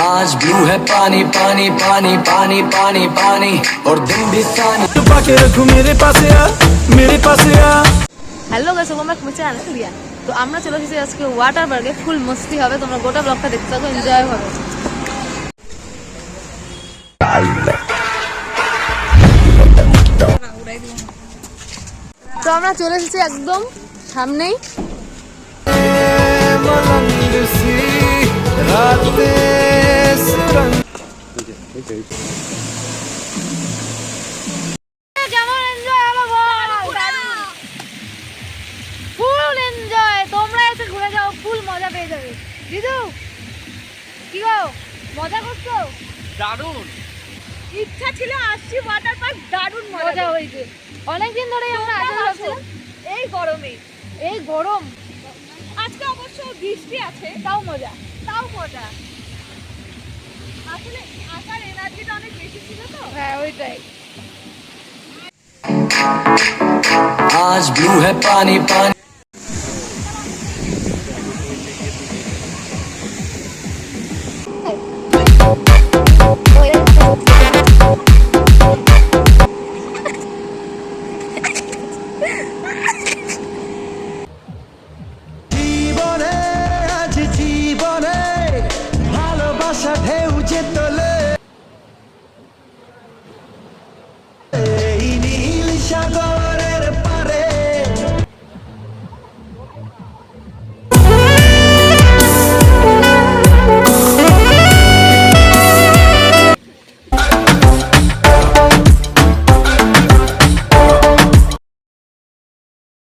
आज ब्लू है पानी पानी पानी पानी पानी पानी और दिन भी सानी छुपा के रखू मेरे पास आ मेरे पास आ হ্যালো গাছ তোমরা কুমিচে আনে রিয়া তো আমরা চলে এসেছি আজকে ওয়াটার পার্কে ফুল মস্তি হবে তোমরা গোটা ব্লগটা দেখতে থাকো এনজয় হবে তো আমরা চলে এসেছি একদম সামনেই ফুল মজা পেয়ে যাবে। দিদু কি গো? মজা করছ? দারুণ। ইচ্ছা ছিল আসছি ওয়াটার পার্ক দারুণ মজা হয়েছে। অনেকদিন ধরেই আমরা ভাবছিলাম। এই গরমে। এই গরম। আজকে অবশ্য বৃষ্টি আছে তাও মজা তাও মজা। आज ब्लू है पानी पानी সাগর